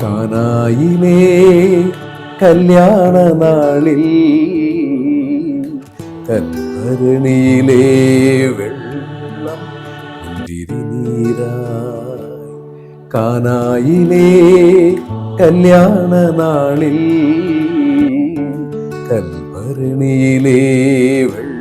കാനായിലേ കല്യാണ നാളിൽ വെള്ളം തിരിനീരായി കാനായിലേ കല്യാണ നാളിൽ കൽഭരണിയിലേ വെള്ളം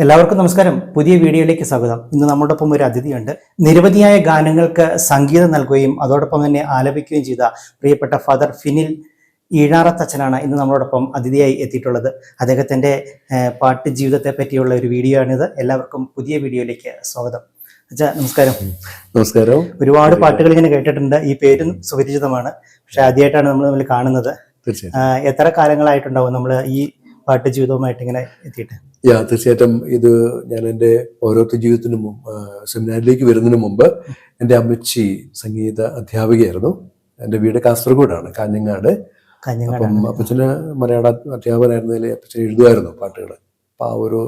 എല്ലാവർക്കും നമസ്കാരം. പുതിയ വീഡിയോയിലേക്ക് സ്വാഗതം. ഇന്ന് നമ്മോടൊപ്പം ഒരു അതിഥിയുണ്ട്. നിരവധിയായ ഗാനങ്ങൾക്ക് സംഗീതം നൽകുകയും അതോടൊപ്പം തന്നെ ആലപിക്കുകയും ചെയ്ത പ്രിയപ്പെട്ട ഫാദർ ഫിനിൽ ഈഴാറത്തച്ഛനാണ് ഇന്ന് നമ്മളോടൊപ്പം അതിഥിയായി എത്തിയിട്ടുള്ളത്. അദ്ദേഹത്തിന്റെ പാട്ട് ജീവിതത്തെ പറ്റിയുള്ള ഒരു വീഡിയോ ആണിത് എല്ലാവർക്കും പുതിയ വീഡിയോയിലേക്ക് സ്വാഗതം. അച്ഛാ നമസ്കാരം. നമസ്കാരം. ഒരുപാട് പാട്ടുകൾ ഇങ്ങനെ കേട്ടിട്ടുണ്ട്. ഈ പേരും സുപരിചിതമാണ്. പക്ഷെ ആദ്യമായിട്ടാണ് നമ്മൾ തമ്മിൽ കാണുന്നത്. എത്ര കാലങ്ങളായിട്ടുണ്ടാവും നമ്മൾ ഈ പാട്ട് ജീവിതവുമായിട്ട് ഇങ്ങനെ എത്തിയിട്ട്? യാ തീർച്ചയായിട്ടും ഇത് ഞാൻ എന്റെ ഓരോരുത്തർ ജീവിതത്തിന് സെമിനാറിലേക്ക് വരുന്നതിന് മുമ്പ് എന്റെ അമ്മച്ചി സംഗീത അധ്യാപികയായിരുന്നു. എന്റെ വീട് കാസർഗോഡാണ് കാഞ്ഞങ്ങാട്. അപ്പം അപ്പച്ചന് മലയാള അധ്യാപകനായിരുന്നതിൽ അപ്പച്ചൻ എഴുതുമായിരുന്നു പാട്ടുകൾ. അപ്പം ആ ഒരു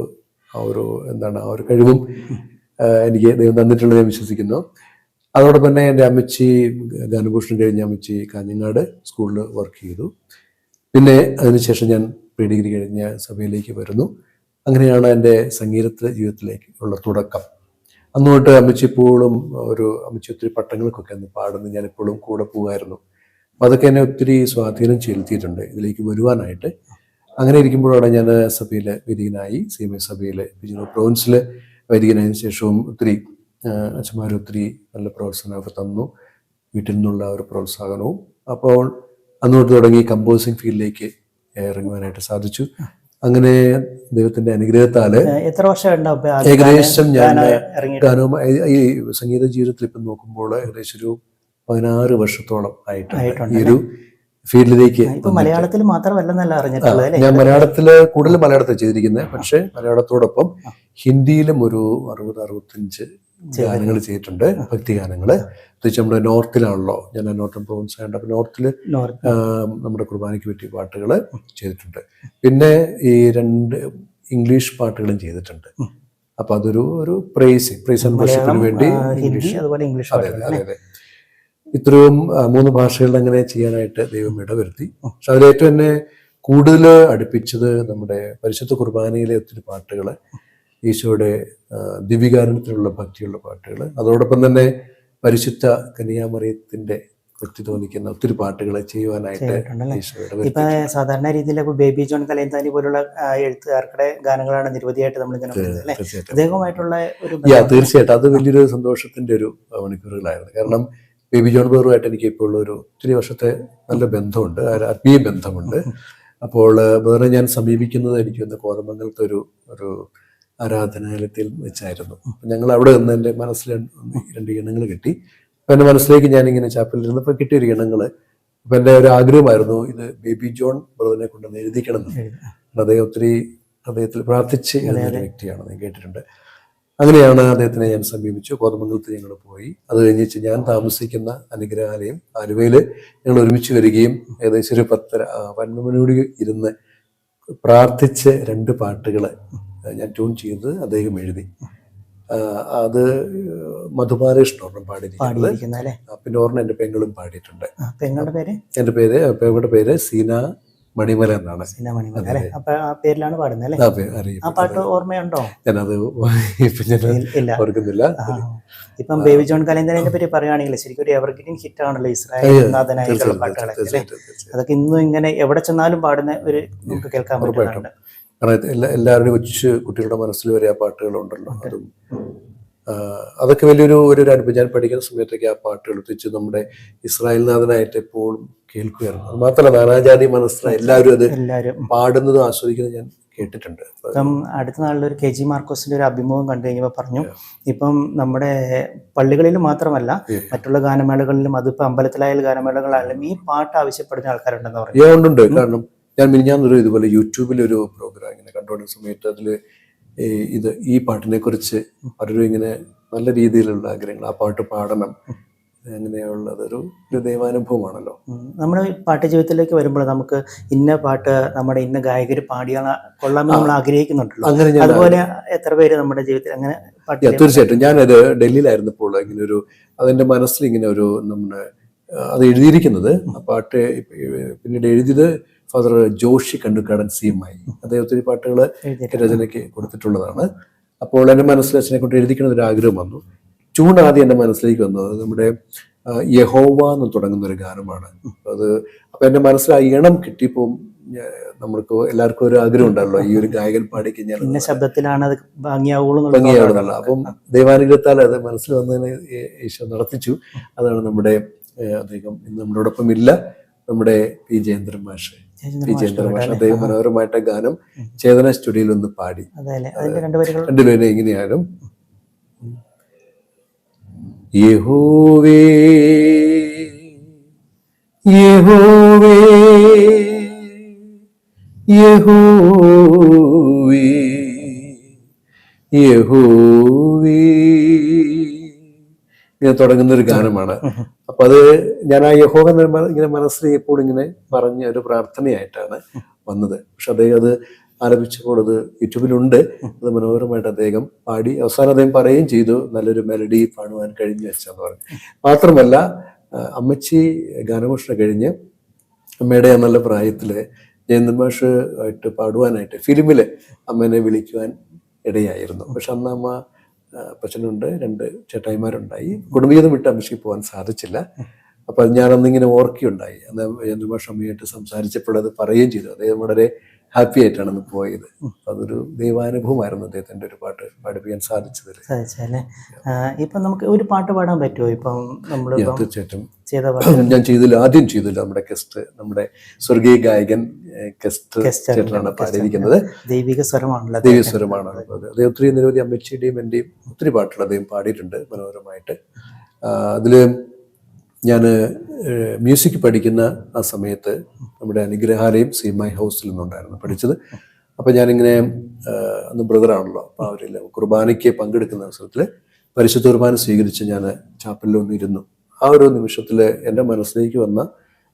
ആ ഒരു എന്താണ് ആ ഒരു കഴിവും എനിക്ക് ദൈവം തന്നിട്ടുള്ളത് ഞാൻ വിശ്വസിക്കുന്നു. അതോടൊപ്പം തന്നെ എന്റെ അമ്മച്ചി ഗാനഭൂഷണം കഴിഞ്ഞ അമ്മച്ചി കാഞ്ഞങ്ങാട് സ്കൂളിൽ വർക്ക് ചെയ്തു. പിന്നെ അതിനുശേഷം ഞാൻ പ്രീ ഡിഗ്രി കഴിഞ്ഞ സഭയിലേക്ക് വരുന്നു. അങ്ങനെയാണ് എന്റെ സംഗീതത്തിലെ ജീവിതത്തിലേക്ക് ഉള്ള തുടക്കം. അന്ന് തൊട്ട് ഇപ്പോഴും ഒരു അമ്മച്ചി ഒത്തിരി പട്ടങ്ങൾക്കൊക്കെ അന്ന് പാടുന്നു. ഞാൻ എപ്പോഴും കൂടെ പോകുമായിരുന്നു. അപ്പം അതൊക്കെ എന്നെ ഒത്തിരി സ്വാധീനം ചെലുത്തിയിട്ടുണ്ട് ഇതിലേക്ക് വരുവാനായിട്ട്. അങ്ങനെ ഇരിക്കുമ്പോഴാണ് ഞാൻ സഭയിൽ വൈദികനായി സി എം എ സഭയിൽ പ്രോവിൻസിൽ വൈദികനായതിനു ശേഷവും ഒത്തിരി അച്ഛന്മാർ ഒത്തിരി നല്ല പ്രോത്സാഹനമൊക്കെ തന്നു. വീട്ടിൽ നിന്നുള്ള ഒരു പ്രോത്സാഹനവും അപ്പോൾ അന്നോട്ട് തുടങ്ങി കമ്പോസിങ് ഫീൽഡിലേക്ക് ഇറങ്ങുവാനായിട്ട് സാധിച്ചു. അങ്ങനെ ദൈവത്തിന്റെ അനുഗ്രഹത്താൽ എത്ര വർഷം ഏകദേശം ഞാൻ ഗാനവും ഈ സംഗീത ജീവിതത്തിൽ ഇപ്പം നോക്കുമ്പോൾ ഏകദേശം ഒരു പതിനാറ് വർഷത്തോളം ആയിട്ടുണ്ട് ആയിട്ടുണ്ട് ഈ ഒരു ഫീൽഡിലേക്ക് മലയാളത്തിൽ മാത്രമല്ലെന്നല്ല അറിഞ്ഞിട്ടുള്ളത് അല്ലേ? ഞാൻ മലയാളത്തിൽ കൂടുതൽ മലയാളത്തിൽ ചെയ്തിരിക്കുന്നത്. പക്ഷെ മലയാളത്തോടൊപ്പം ഹിന്ദിയിലും ഒരു അറുപത് അറുപത്തഞ്ച് ഗാനങ്ങൾ ചെയ്തിട്ടുണ്ട് ഭക്തി ഗാനങ്ങൾ പ്രത്യേകിച്ച് നമ്മുടെ നോർത്തിലാണല്ലോ ഞാൻ നോർത്തൻ പ്രോവിൻസ് ആയതുകൊണ്ട് നോർത്തിൽ നോർത്തിൽ നോർത്ത്. ആം, നമ്മുടെ കുർബാനയ്ക്ക് പറ്റിയ പാട്ടുകൾ ചെയ്തിട്ടുണ്ട്. പിന്നെ ഈ രണ്ട് ഇംഗ്ലീഷ് പാട്ടുകളും ചെയ്തിട്ടുണ്ട്. അപ്പൊ അതൊരു ഒരു പ്രൈസ് പ്രൈസ് ആൻഡ് വേണ്ടി ഇംഗ്ലീഷ്. അതെ അതെ അതെ. ഇത്രയും മൂന്ന് ഭാഷകളിൽ അങ്ങനെ ചെയ്യാനായിട്ട് ദൈവം ഇടവരുത്തി. പക്ഷെ അതിലേറ്റവും എന്നെ കൂടുതൽ അടുപ്പിച്ചത് നമ്മുടെ പരിശുദ്ധ കുർബാനയിലെ ഒത്തിരി പാട്ടുകൾ ഈശോയുടെ ദിവികാരണത്തിലുള്ള ഭക്തിയുള്ള പാട്ടുകൾ. അതോടൊപ്പം തന്നെ പരിശുദ്ധ കന്യാമറിയത്തിന്റെ വൃത്തി തോന്നിക്കുന്ന ഒത്തിരി പാട്ടുകൾ ചെയ്യുവാനായിട്ട്? ഇപ്പൊ സാധാരണ രീതിയിൽ ബേബി ജോൺ കലയന്താനി പോലുള്ള എഴുത്തുകാർക്കുടെ ഗാനങ്ങളാണ് നിരവധിയായിട്ട് നമ്മൾ അദ്ദേഹവുമായിട്ടുള്ള ഒരു തീർച്ചയായിട്ടും. അത് വലിയൊരു സന്തോഷത്തിന്റെ ഒരു മണിക്കൂറുകളായിരുന്നു. കാരണം ബേബി ജോൺ ബേറുമായിട്ട് എനിക്ക് ഇപ്പോൾ ഒരു ഒത്തിരി വർഷത്തെ നല്ല ബന്ധമുണ്ട് ആത്മീയ ബന്ധമുണ്ട്. അപ്പോൾ വേറെ ഞാൻ സമീപിക്കുന്നത് എനിക്ക് ഒന്ന് കോതമംഗലത്തെ ഒരു ഒരു ആരാധനാലയത്തിൽ വെച്ചായിരുന്നു. അപ്പം ഞങ്ങൾ അവിടെ നിന്ന് എന്റെ മനസ്സിൽ രണ്ട് ഗണങ്ങൾ ഇണങ്ങൾ കിട്ടി. അപ്പം എന്റെ മനസ്സിലേക്ക് ഞാനിങ്ങനെ ചാപ്പലിൽ ഇരുന്നപ്പോൾ കിട്ടിയ ഒരു അപ്പം എന്റെ ഒരു ആഗ്രഹമായിരുന്നു ഇത് ബേബി ജോൺ ബ്രദറിനെ കൊണ്ടുവന്ന് എഴുതിക്കണം. അദ്ദേഹം ഒത്തിരി അദ്ദേഹത്തിൽ പ്രാർത്ഥിച്ച് എഴുതുന്ന വ്യക്തിയാണ് ഞാൻ കേട്ടിട്ടുണ്ട്. അങ്ങനെയാണ് അദ്ദേഹത്തിനെ ഞാൻ സമീപിച്ചു. കോതമംഗലത്ത് ഞങ്ങൾ പോയി. അത് കഴിഞ്ഞിട്ട് ഞാൻ താമസിക്കുന്ന അനുഗ്രഹാലയം ആലുവയിൽ ഞങ്ങൾ ഒരുമിച്ച് വരികയും ഏകദേശം ഒരു പത്തര പന്മണിയോട് പതിനൊന്ന് മണിയോട് ഇരുന്ന് പ്രാർത്ഥിച്ച് രണ്ട് പാട്ടുകൾ ഞാൻ ട്യൂൺ ചെയ്ത് അദ്ദേഹം എഴുതി. അത് മധുബാലകൃഷ്ണൻ ഒരെണ്ണം പാടിയിരിക്കുന്നത്. പാടിയിരിക്കുന്ന പിന്നെ ഓർമ്മ എന്റെ പെങ്ങളും പാടിയിട്ടുണ്ട്. എന്റെ പെങ്ങളുടെ പേര്? എന്റെ പേര് പെങ്ങളുടെ പേര് സീന മണിമല എന്നാണ്. പേരിലാണ് പാടുന്നത് ഓർമ്മയുണ്ടോ? ഞാനത് ഓർക്കുന്നില്ല. ഇപ്പം ബേബി ജോൺ കലേന്ദ്രനെ പറ്റി പറയുകയാണെങ്കിൽ ശരിക്കും ഒരു എവർഗ്രീൻ ഹിറ്റ് ആണല്ലോ ഇസ്രായേൽ നാഥനായിട്ടുള്ള പാട്ടുകളൊക്കെ. അതൊക്കെ ഇന്നും ഇങ്ങനെ എവിടെ ചെന്നാലും പാടുന്ന ഒരു നമുക്ക് കേൾക്കാൻ പറ്റുന്നുണ്ട്. കാരണം എല്ലാ എല്ലാവരുടെയും കൊച്ചു കുട്ടികളുടെ മനസ്സിൽ വരെ ആ പാട്ടുകളുണ്ടല്ലോ. അതും അതൊക്കെ വലിയൊരു ഒരു അനുഭവം. ഞാൻ പഠിക്കുന്ന സമയത്തൊക്കെ ആ പാട്ടുകൾ തിരിച്ച് നമ്മുടെ ഇസ്രായേൽ നാഥനായിട്ട് എപ്പോഴും കേൾക്കുകയായിരുന്നു അത് മാത്രമല്ല നാനാജാതി മനസ്സിലായി എല്ലാവരും അത് പാടുന്നതും ആസ്വദിക്കുന്നത് ഞാൻ കേട്ടിട്ടുണ്ട്. ഇപ്പം അടുത്ത നാളിലൊരു കെ ജി മാർക്കോസിന്റെ ഒരു അഭിമുഖം കണ്ടു കഴിഞ്ഞപ്പോൾ പറഞ്ഞു ഇപ്പം നമ്മുടെ പള്ളികളിൽ മാത്രമല്ല. മറ്റുള്ള ഗാനമേളകളിലും അതിപ്പോ അമ്പലത്തിലായാലും ഗാനമേളകളായാലും ഈ പാട്ട് ആവശ്യപ്പെടുന്ന ആൾക്കാരുണ്ടെന്ന് പറഞ്ഞു. ഉണ്ടുണ്ട് കാരണം ഞാൻ മിനിഞ്ഞാന്നൊരു ഇതുപോലെ യൂട്യൂബിൽ ഒരു ഇങ്ങനെ കണ്ടുകൊണ്ടിരുന്ന സമയത്ത് അതിൽ ഇത് ഈ പാട്ടിനെ കുറിച്ച് പലരും ഇങ്ങനെ നല്ല രീതിയിലുള്ള ആഗ്രഹങ്ങൾ ആ പാട്ട് പാടണം അങ്ങനെയുള്ളതൊരു ഒരു ദൈവാനുഭവമാണല്ലോ. നമ്മുടെ പാട്ട് ജീവിതത്തിലേക്ക് വരുമ്പോൾ നമുക്ക് ഇന്ന പാട്ട് നമ്മുടെ ഇന്ന ഗായകർ പാടിയാൽ കൊള്ളാമെന്ന് നമ്മൾ ആഗ്രഹിക്കുന്നുണ്ടല്ലോ. അങ്ങനെ അതുപോലെ എത്ര പേര് നമ്മുടെ ജീവിതത്തിൽ അങ്ങനെ തീർച്ചയായിട്ടും ഞാനത് ഡൽഹിയിലായിരുന്നപ്പോൾ ഇങ്ങനെ ഒരു അതെന്റെ മനസ്സിൽ ഇങ്ങനെ ഒരു നമ്മുടെ അത് എഴുതിയിരിക്കുന്നത്. ആ പാട്ട് പിന്നീട് എഴുതിയത് father Joshy Kandukkadan C M ആയി. അദ്ദേഹം ഒത്തിരി പാട്ടുകൾ രചനയ്ക്ക് കൊടുത്തിട്ടുള്ളതാണ്. അപ്പോൾ എന്റെ മനസ്സിൽ അച്ഛനെ കൊണ്ട് എഴുതിക്കുന്ന ഒരു ആഗ്രഹം വന്നു. ചൂൺ ആദ്യം എന്റെ മനസ്സിലേക്ക് വന്നത് അത് നമ്മുടെ യഹോവ എന്ന് തുടങ്ങുന്ന ഒരു ഗാനമാണ് അത് അപ്പൊ എന്റെ മനസ്സിൽ ആ ഇണം കിട്ടിയപ്പോൾ നമ്മൾക്ക് എല്ലാവർക്കും ഒരു ആഗ്രഹം ഉണ്ടല്ലോ ഈ ഒരു ഗായകൻ പാടി കഴിഞ്ഞാൽ ഇന്ന ശബ്ദത്തിലാണ് അത് ഭംഗിയാവുള്ളൂ അപ്പം ദൈവാനുഗ്രഹത്താൽ അത് മനസ്സിൽ വന്നതിന് ഈശോ നടത്തിച്ചു. അതാണ് നമ്മുടെ അദ്ദേഹം ഇന്ന് നമ്മളോടൊപ്പം ഇല്ല. നമ്മുടെ പി ജയേന്ദ്രൻ മാഷ് പി ജയേന്ദ്രൻ മാഷ് അദ്ദേഹം മനോഹരമായിട്ട് ഗാനം ചേതന സ്റ്റുഡിയോയിൽ ഒന്ന് പാടി. രണ്ടുപേരും എങ്ങനെയാലും യഹോവേ യഹോവേ യഹോവേ യഹോവേ. ഇങ്ങനെ തുടങ്ങുന്ന ഒരു ഗാനമാണ്. അപ്പൊ അത് ഞാൻ ആ യഹോവ ഇങ്ങനെ മനസ്സിൽ എപ്പോഴും ഇങ്ങനെ പറഞ്ഞ ഒരു പ്രാർത്ഥനയായിട്ടാണ് വന്നത്. പക്ഷെ അദ്ദേഹം അത് ആലപിച്ചപ്പോൾ അത് യൂട്യൂബിലുണ്ട്. അത് മനോഹരമായിട്ട് അദ്ദേഹം പാടി അവസാനം അദ്ദേഹം പറയുകയും ചെയ്തു നല്ലൊരു മെലഡി പാടുവാൻ കഴിഞ്ഞു വെച്ചെന്ന് പറഞ്ഞു. മാത്രമല്ല അമ്മച്ചി ഗാനഭൂഷണം കഴിഞ്ഞ് അമ്മയുടെ ആ നല്ല പ്രായത്തിൽ ജയന്തൻ മാഷ് ആയിട്ട് പാടുവാനായിട്ട് ഫിലിമിൽ അമ്മേനെ വിളിക്കുവാൻ ഇടയായിരുന്നു. പക്ഷെ അന്ന് അമ്മ അപ്പച്ചനുണ്ട് രണ്ട് ചേട്ടായിമാരുണ്ടായി. കുടുംബീതം വിട്ട് അമ്മയ്ക്ക് പോകാൻ സാധിച്ചില്ല. അപ്പൊ അന്നിങ്ങനെ ഓർക്കുകയുണ്ടായി അന്ന് മാഷ് അമ്മയായിട്ട് സംസാരിച്ചപ്പോൾ പറയുകയും ചെയ്തു. അദ്ദേഹം വളരെ ഹാപ്പി ആയിട്ടാണ് അന്ന് പോയത്. അതൊരു ദൈവാനുഭവമായിരുന്നു അദ്ദേഹത്തിന്റെ ഒരു പാട്ട് പാടിപ്പിക്കാൻ സാധിച്ചത് സാധിച്ചല്ലേ ഇപ്പൊ നമുക്ക് ഒരു പാട്ട് പാടാൻ പറ്റുമോ ഇപ്പം നമ്മൾ തീർച്ചയായിട്ടും. ഞാൻ ചെയ്തില്ല ആദ്യം ചെയ്തില്ല നമ്മുടെ ഗസ്റ്റ് നമ്മുടെ സ്വർഗീയ ഗായകൻ ഗസ്റ്റ് ചേട്ടനാണ് പാടിയിരിക്കുന്നത്. ദൈവിക സ്വരമാണല്ലോ ദൈവിക സ്വരമാണ് അദ്ദേഹം ഒത്തിരി നിരവധി അമ്മച്ചിയുടെയും എന്റെയും ഒത്തിരി പാട്ടുകൾ അദ്ദേഹം പാടിയിട്ടുണ്ട് മനോഹരമായിട്ട്. അതിൽ അതിൽ ഞാൻ മ്യൂസിക് പഠിക്കുന്ന ആ സമയത്ത് നമ്മുടെ അനുഗ്രഹാലയം സി മൈ ഹൗസിൽ നിന്നുണ്ടായിരുന്നു പഠിച്ചത്. അപ്പം ഞാനിങ്ങനെ അന്ന് ബ്രദറാണല്ലോ അപ്പോൾ അവരിൽ കുർബാനയ്ക്ക് പങ്കെടുക്കുന്ന അവസരത്തിൽ പരിശുദ്ധ കുർബാന സ്വീകരിച്ച് ഞാൻ ചാപ്പലിൽ ഒന്നിരുന്നു. ആ ഒരു നിമിഷത്തിൽ എന്റെ മനസ്സിലേക്ക് വന്ന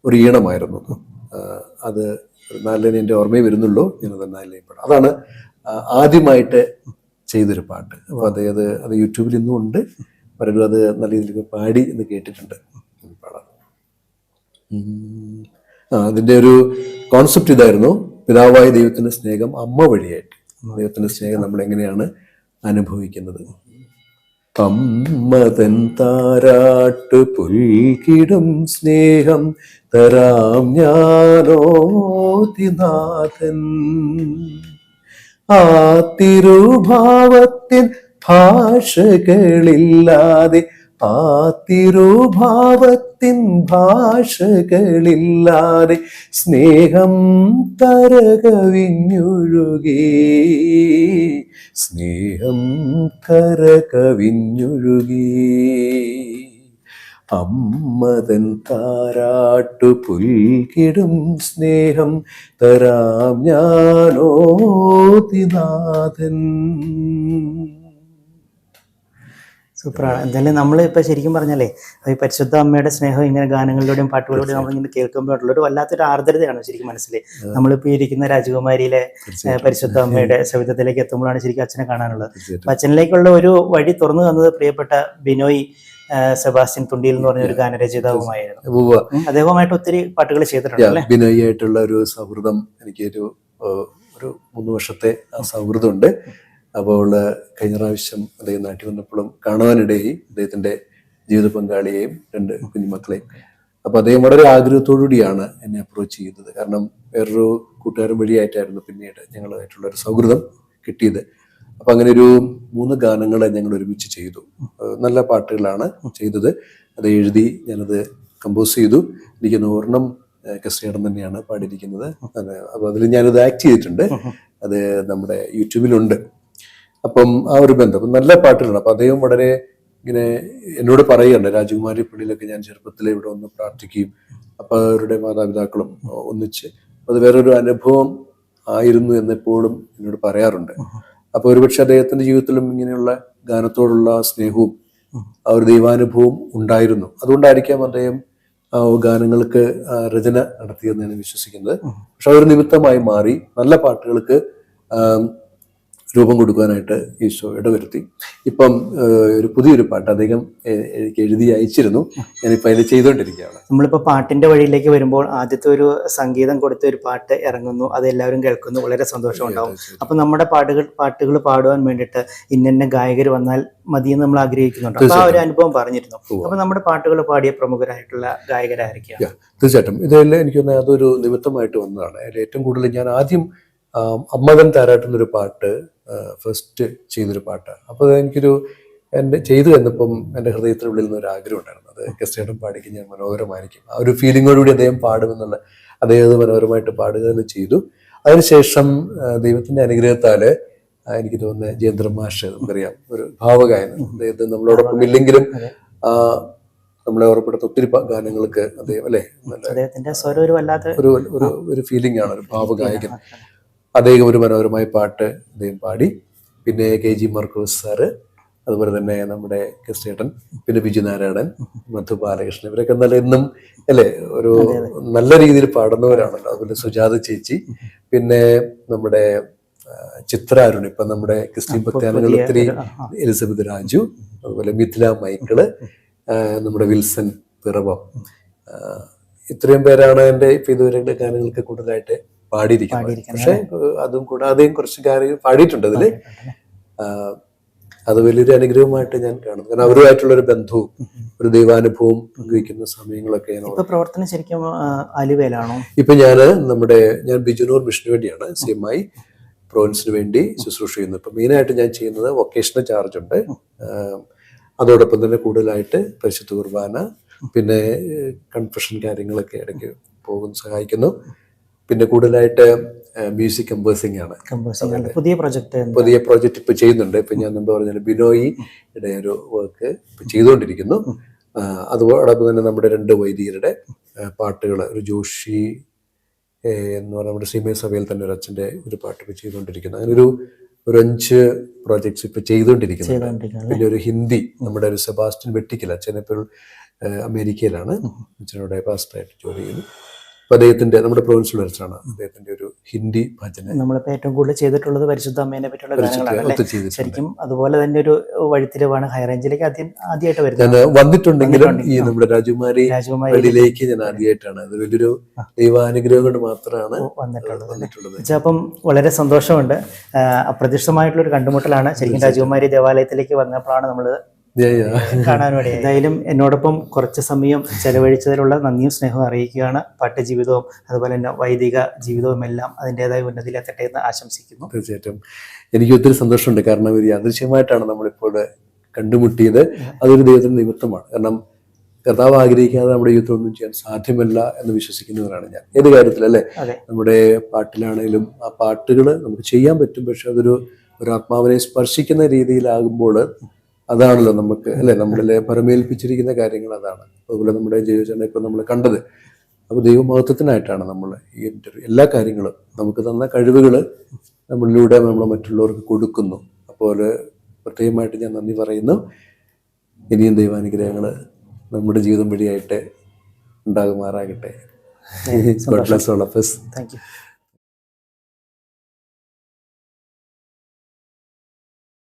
ഒരു ഈണമായിരുന്നു അത്. നാലിന് എന്റെ ഓർമ്മയെ വരുന്നുള്ളൂ ഞാനത് നാലിനെയും പാടാം അതാണ് ആദ്യമായിട്ട് ചെയ്തൊരു പാട്ട്. അപ്പോൾ അത് അത് അത് യൂട്യൂബിൽ ഇന്നും ഉണ്ട്. പലരും അത് നല്ല രീതിയിൽ പാടി എന്ന് കേട്ടിട്ടുണ്ട്. അതിന്റെ ഒരു കോൺസെപ്റ്റ് ഇതായിരുന്നു. പിതാവായ ദൈവത്തിന്റെ സ്നേഹം അമ്മ വഴിയായിട്ട്. ദൈവത്തിന്റെ സ്നേഹം നമ്മൾ എങ്ങനെയാണ് അനുഭവിക്കുന്നത് അമ്മതൻ താരാട്ട് പുൽകിടും സ്നേഹം തരാം ഞാനോതിനാഥൻ ആ തിരുഭാവത്തിൻ ഭാഷകളില്ലാതെ ആ ഭാഷകളില്ലാതെ സ്നേഹം കരകവിഞ്ഞൊഴുകി. സ്നേഹം കരകവിഞ്ഞൊഴുകി. അമ്മതൻ താരാട്ടു പുൽകിടും സ്നേഹം തരാം ഞാനോതിനാഥൻ സൂപ്പറാണ് എന്തായാലും നമ്മൾ ഇപ്പൊ ശരിക്കും പറഞ്ഞാലേ ഈ പരിശുദ്ധ അമ്മയുടെ സ്നേഹം ഇങ്ങനെ ഗാനങ്ങളിലൂടെയും പാട്ടുകളിലൂടെയും നമ്മൾ ഇങ്ങനെ കേൾക്കുമ്പോഴുള്ള ഒരു വല്ലാത്തൊരു ആർദ്രതയാണ് ശരിക്കും മനസ്സിൽ നമ്മളിപ്പോ ഇരിക്കുന്ന രാജകുമാരിയിലെ പരിശുദ്ധ അമ്മയുടെ സവിധത്തിലേക്ക് എത്തുമ്പോഴാണ് ശരിക്കും അച്ഛനെ കാണാനുള്ളത്. അപ്പൊ അച്ഛനിലേക്കുള്ള ഒരു വഴി തുറന്നു തന്നത് പ്രിയപ്പെട്ട ബിനോയ് സെബാസ്റ്റ്യൻ തുണ്ടിയിൽ എന്ന് പറഞ്ഞ ഒരു ഗാനരചയിതാവുമായിരുന്നു. അദ്ദേഹവുമായിട്ട് ഒത്തിരി പാട്ടുകൾ ചെയ്തിട്ടുണ്ട് അല്ലേ? ബിനോയിയായിട്ടുള്ള ഒരു സൗഹൃദം എനിക്ക് ഒരു ഒരു മൂന്ന് വർഷത്തെ സൗഹൃദമുണ്ട്. അപ്പോൾ കഴിഞ്ഞ പ്രാവശ്യം അദ്ദേഹം നാട്ടിൽ വന്നപ്പോഴും കാണുവാനിടയായി അദ്ദേഹത്തിന്റെ ജീവിത പങ്കാളിയെയും രണ്ട് കുഞ്ഞുമക്കളെയും. അപ്പൊ അദ്ദേഹം വളരെ ആഗ്രഹത്തോടുകൂടിയാണ് എന്നെ അപ്രോച്ച് ചെയ്തത്. കാരണം വേറൊരു കൂട്ടുകാരൻ വഴിയായിട്ടായിരുന്നു പിന്നീട് ഞങ്ങളായിട്ടുള്ള ഒരു സൗഹൃദം കിട്ടിയത്. അപ്പൊ അങ്ങനെ ഒരു മൂന്ന് ഗാനങ്ങൾ ഞങ്ങൾ ഒരുമിച്ച് ചെയ്തു. നല്ല പാട്ടുകളാണ് ചെയ്തത്. അത് എഴുതി ഞാനത് കമ്പോസ് ചെയ്തു. എനിക്ക് ഒരെണ്ണം കസ്റ്റേടം തന്നെയാണ് പാടിയിരിക്കുന്നത്. അപ്പോൾ അപ്പൊ അതിൽ ഞാനത് ആക്ട് ചെയ്തിട്ടുണ്ട്. അത് നമ്മുടെ യൂട്യൂബിലുണ്ട്. അപ്പം ആ ഒരു ബന്ധം. അപ്പം നല്ല പാട്ടുകളാണ്. അപ്പൊ അദ്ദേഹം വളരെ ഇങ്ങനെ എന്നോട് പറയുകയുണ്ട്. രാജകുമാരി പള്ളിയിലൊക്കെ ഞാൻ ചെറുപ്പത്തിൽ ഇവിടെ ഒന്ന് പ്രാർത്ഥിക്കുകയും അപ്പൊ അവരുടെ മാതാപിതാക്കളും ഒന്നിച്ച്. അത് വേറൊരു അനുഭവം ആയിരുന്നു എന്നെപ്പോഴും എന്നോട് പറയാറുണ്ട്. അപ്പൊ ഒരുപക്ഷെ അദ്ദേഹത്തിന്റെ ജീവിതത്തിലും ഇങ്ങനെയുള്ള ഗാനത്തോടുള്ള സ്നേഹവും ആ ഒരു ദൈവാനുഭവം ഉണ്ടായിരുന്നു. അതുകൊണ്ടായിരിക്കാം അദ്ദേഹം ആ ഗാനങ്ങൾക്ക് രചന നടത്തിയെന്ന് ഞാൻ വിശ്വസിക്കുന്നത്. പക്ഷെ അതൊരു നിമിത്തമായി മാറി. നല്ല പാട്ടുകൾക്ക് രൂപം കൊടുക്കുവാനായിട്ട് ഈശോ ഇടവരുത്തി. ഇപ്പം ഒരു പുതിയൊരു പാട്ട് അദ്ദേഹം എനിക്ക് എഴുതി അയച്ചിരുന്നു. ഞാനിപ്പോൾ അതിൽ ചെയ്തുകൊണ്ടിരിക്കുകയാണ് നമ്മളിപ്പോൾ പാട്ടിന്റെ വഴിയിലേക്ക് വരുമ്പോൾ ആദ്യത്തെ ഒരു സംഗീതം കൊടുത്ത ഒരു പാട്ട് ഇറങ്ങുന്നു. അത് എല്ലാവരും കേൾക്കുന്നു. വളരെ സന്തോഷം ഉണ്ടാവും അപ്പം നമ്മുടെ പാട്ടുകൾ പാട്ടുകൾ പാടുവാൻ വേണ്ടിയിട്ട് ഇന്നന്നെ ഗായകർ വന്നാൽ മതിയെന്ന് നമ്മൾ ആഗ്രഹിക്കുന്നുണ്ട്. അപ്പോൾ ആ ഒരു അനുഭവം പറഞ്ഞിരുന്നു. അപ്പോൾ നമ്മുടെ പാട്ടുകൾ പാടിയ പ്രമുഖരായിട്ടുള്ള ഗായകരായിരിക്കും തീർച്ചയായിട്ടും. ഇതെല്ലാം എനിക്ക് അതൊരു നിമിത്തമായിട്ട് വന്നതാണ്. അതിൽ ഏറ്റവും കൂടുതൽ ഞാൻ ആദ്യം അമ്മകൻ താരാട്ടുന്നൊരു പാട്ട് ഫസ്റ്റ് ചെയ്തൊരു പാട്ടാണ് അപ്പോൾ എനിക്കൊരു എന്റെ ചെയ്തു എന്നപ്പം എന്റെ ഹൃദയത്തിനുള്ളിൽ നിന്ന് ഒരു ആഗ്രഹം ഉണ്ടായിരുന്നു. അത് കെസ്റ്റേട്ടൻ പാടിക്കും ഞാൻ മനോഹരമായിരിക്കും. ആ ഒരു ഫീലിങ്ങോടുകൂടി അദ്ദേഹം പാടുമെന്നുള്ള അദ്ദേഹം അത് മനോഹരമായിട്ട് പാടുക തന്നെ ചെയ്തു. അതിനുശേഷം ദൈവത്തിന്റെ അനുഗ്രഹത്താൽ എനിക്ക് തോന്നുന്നത് ജയേന്ദ്ര മാഷ് നമുക്കറിയാം ഒരു ഭാവഗായനം അദ്ദേഹത്തെ നമ്മളോടൊപ്പം ഇല്ലെങ്കിലും നമ്മളെ ഓർപ്പെടുത്ത ഒത്തിരി ഗാനങ്ങൾക്ക് അദ്ദേഹം അല്ലേ? നല്ല അദ്ദേഹത്തിന്റെ സ്വരം ഒരു വല്ലാത്ത ഒരു ഒരു ഒരു ഫീലിംഗ് ആണ് ഒരു ഭാവഗായകൻ അദ്ദേഹം ഒരു മനോഹരമായ പാട്ട് അദ്ദേഹം പാടി. പിന്നെ കെ ജി മർക്കോസ് സാറ് അതുപോലെ തന്നെ നമ്മുടെ കൃഷ്ണേട്ടൻ പിന്നെ ബിജു നാരായണൻ മധു ബാലകൃഷ്ണൻ ഇവരൊക്കെ നല്ല എന്നും അല്ലേ ഒരു നല്ല രീതിയിൽ പാടുന്നവരാണല്ലോ. അതുപോലെ സുജാത ചേച്ചി പിന്നെ നമ്മുടെ ആ, ചിത്ര അരുൺ ഇപ്പൊ നമ്മുടെ ക്രിസ്ത്യൻ ഭക്തിയാനങ്ങൾ ഒത്തിരി എലിസബത്ത് രാജു അതുപോലെ മിഥില മൈക്കിൾ നമ്മുടെ വിൽസൺ പിറവം. ഇത്രയും പേരാണ് എന്റെ ഇപ്പൊ ഇതുവരെയുള്ള ഗാനങ്ങൾക്ക് കൂടുതലായിട്ട് പാടിയിരിക്കുന്നത് പക്ഷെ അതും കൂടാതെയും കുറച്ച് കാര്യം പാടിയിട്ടുണ്ട് അതിൽ അത് വലിയൊരു അനുഗ്രഹമായിട്ട് ഞാൻ കാണുന്നു. കാരണം അവരുമായിട്ടുള്ള ഒരു ബന്ധവും ഒരു ദൈവാനുഭവം പങ്കുവയ്ക്കുന്ന സമയങ്ങളൊക്കെ ഞാൻ ഇപ്പൊ പ്രവർത്തനം ശരിക്കും ആ, ആലുവയിലാണോ ഇപ്പൊ ഞാൻ നമ്മുടെ ഞാൻ ബിജുനൂർ മിഷന് വേണ്ടിയാണ് സി എം ഐ പ്രോവിൻസിന് വേണ്ടി ശുശ്രൂഷ ചെയ്യുന്നത്. ഇപ്പൊ മെയിനായിട്ട് ഞാൻ ചെയ്യുന്നത് വൊക്കേഷണൽ ചാർജ് ഉണ്ട്. അതോടൊപ്പം തന്നെ കൂടുതലായിട്ട് പരിശുദ്ധ കുർബാന പിന്നെ കൺഫഷൻ കാര്യങ്ങളൊക്കെ ഇടയ്ക്ക് പോകുന്ന സഹായിക്കുന്നു. പിന്നെ കൂടുതലായിട്ട് മ്യൂസിക് കമ്പോസിംഗ് ആണ്. പുതിയ പ്രൊജക്ട് പുതിയ പ്രോജക്റ്റ് ഇപ്പൊ ചെയ്യുന്നുണ്ട്. ഇപ്പൊ ഞാൻ മുമ്പ് പറഞ്ഞാൽ ബിനോയിയുടെ ഒരു വർക്ക് ഇപ്പൊ ചെയ്തുകൊണ്ടിരിക്കുന്നു. അതുപോലെ അതോടൊപ്പം തന്നെ നമ്മുടെ രണ്ട് വൈദികരുടെ പാട്ടുകൾ ഒരു ജോഷി എന്ന് പറഞ്ഞ നമ്മുടെ സീമേ സഭയിൽ തന്നെ ഒരു അച്ഛന്റെ ഒരു പാട്ട് ഇപ്പൊ ചെയ്തുകൊണ്ടിരിക്കുന്നു. അങ്ങനെ ഒരു അഞ്ച് പ്രോജക്ട്സ് ഇപ്പൊ ചെയ്തുകൊണ്ടിരിക്കുന്നു പിന്നെ ഒരു ഹിന്ദി നമ്മുടെ ഒരു സെബാസ്റ്റ്യൻ വെട്ടിക്കൽ അച്ഛൻ ഇപ്പോൾ അമേരിക്കയിലാണ്. അച്ഛനോടെ പാസ്റ്റായിട്ട് ജോലി ചെയ്യുന്നു. അപ്പൊ അദ്ദേഹത്തിന്റെ നമ്മുടെ പ്രൊവിൻഷ്യൽ വരച്ചാണ് അദ്ദേഹത്തിന്റെ ഒരു ഹിന്ദി ഭജന. നമ്മളിപ്പോ ഏറ്റവും കൂടുതൽ ചെയ്തിട്ടുള്ളത് പരിശുദ്ധ അമ്മേനെ പറ്റിയുള്ള ഗാനങ്ങളാണ് ശരിക്കും അതുപോലെ തന്നെ ഒരു വഴിത്തിരിവാണ് ഹൈറേഞ്ചിലേക്ക് ആദ്യം ആദ്യമായിട്ട് വരുന്നത്. വന്നിട്ടുണ്ടെങ്കിലും ഈ നമ്മുടെ രാജകുമാരി രാജകുമാരിയിലേക്ക് ഞാൻ ആദ്യമായിട്ടാണ്. അത് വലിയൊരു ദൈവാനുഗ്രഹം കൊണ്ട് മാത്രമാണ് വന്നിട്ടുള്ളത് അപ്പം വളരെ സന്തോഷമുണ്ട്. അപ്രതീക്ഷിതമായിട്ടുള്ള ഒരു കണ്ടുമുട്ടലാണ്. ശരിക്കും രാജകുമാരി ദേവാലയത്തിലേക്ക് വന്നപ്പോഴാണ് നമ്മൾ. കാണാൻ വേണ്ടി. എന്തായാലും എന്നോടൊപ്പം കുറച്ച് സമയം ചെലവഴിച്ചതിലുള്ള നന്ദിയും സ്നേഹവും അറിയിക്കുകയാണ്. പാട്ട് ജീവിതവും അതുപോലെ തന്നെ വൈദിക ജീവിതവും എല്ലാം അതിന്റെതായ ഉന്നതിയിലെത്തട്ടെ എന്ന് ആശംസിക്കുന്നു. തീർച്ചയായിട്ടും. എനിക്ക് ഒത്തിരി സന്തോഷമുണ്ട്. കാരണം ഒരു യാദൃശ്യമായിട്ടാണ് നമ്മളിപ്പോൾ കണ്ടുമുട്ടിയത്. അതൊരു ദൈവത്തിന്റെ നിമിത്തമാണ്. കാരണം കർത്താവ് ആഗ്രഹിക്കാതെ നമ്മുടെ യൂത്ത് ഒന്നും ചെയ്യാൻ സാധ്യമല്ല എന്ന് വിശ്വസിക്കുന്നവരാണ് ഞാൻ. ഏത് കാര്യത്തിലല്ലേ നമ്മുടെ പാട്ടിലാണെങ്കിലും ആ പാട്ടുകൾ നമുക്ക് ചെയ്യാൻ പറ്റും. പക്ഷെ അതൊരു ഒരു ആത്മാവിനെ സ്പർശിക്കുന്ന രീതിയിലാകുമ്പോൾ അതാണല്ലോ നമുക്ക് അല്ലെ? നമ്മളിലെ പരമേൽപ്പിച്ചിരിക്കുന്ന കാര്യങ്ങൾ അതാണ്. അതുപോലെ നമ്മുടെ ജീവിതം ഇപ്പം നമ്മൾ കണ്ടത്. അപ്പോൾ ദൈവമഹത്വത്തിനായിട്ടാണ് നമ്മൾ ഈ ഇന്റർവ്യൂ എല്ലാ കാര്യങ്ങളും നമുക്ക് തന്ന കഴിവുകൾ നമ്മളിലൂടെ നമ്മൾ മറ്റുള്ളവർക്ക് കൊടുക്കുന്നു. അപ്പോൾ പ്രത്യേകമായിട്ട് ഞാൻ നന്ദി പറയുന്നു. ഇനിയും ദൈവാനുഗ്രഹങ്ങൾ നമ്മുടെ ജീവിതം വഴിയായിട്ട് ഉണ്ടാകുമാറാകട്ടെ. God bless all of thank you